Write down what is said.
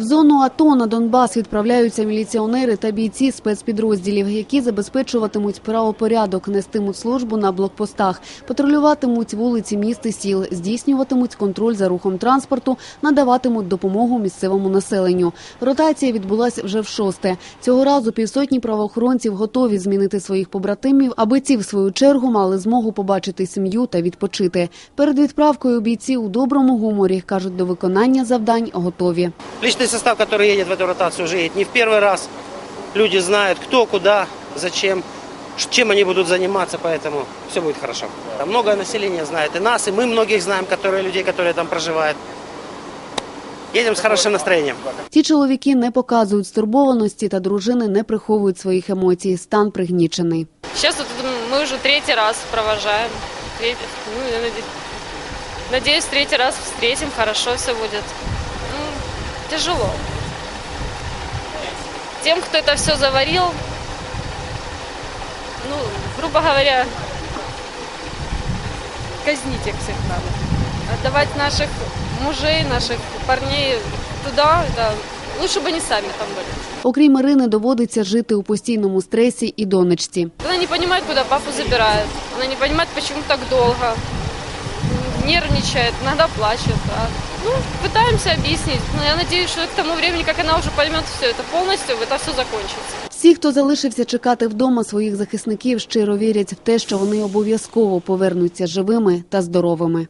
В зону АТО на Донбас відправляються міліціонери та бійці спецпідрозділів, які забезпечуватимуть правопорядок, нестимуть службу на блокпостах, патрулюватимуть вулиці міст і сіл, здійснюватимуть контроль за рухом транспорту, надаватимуть допомогу місцевому населенню. Ротація відбулася вже в шосте. Цього разу півсотні правоохоронців готові змінити своїх побратимів, аби ці в свою чергу мали змогу побачити сім'ю та відпочити. Перед відправкою бійці у доброму гуморі кажуть, до виконання завдань готові. Личный состав, который едет в эту ротацию, уже едет не в первый раз. Люди знают, кто, куда, зачем, ш- чем они будут заниматься, поэтому все будет хорошо. Там Многое население знает, и нас, и мы многих знаем, которые, людей, которые там проживают. Едем с хорошим настроением. Ці чоловіки не показують стурбованості та дружини не приховують своїх емоцій. Стан пригнічений. Сейчас вот мы уже третий раз провожаем. Третий, ну, я наде- надеюсь, третий раз встретим, хорошо все будет. Ну, тяжело. Тем, кто это все заварил, ну, грубо говоря, казнить их всех надо. Отдавать наших мужей, наших парней туда, это лучше бы они сами там были. Окрім Ірини, доводиться жити у постійному стресі і донечці. Она не понимает, куда папу забирают. Она не понимает, почему так долго. Нервничает, иногда плачет. А, ну, пытаемся объяснить. Но я надеюсь, что к тому времени, как она уже поймет все это полностью, это все закончится. Всі, хто залишився чекати вдома своїх захисників, щиро вірять в те, що вони обов'язково повернуться живими та здоровими.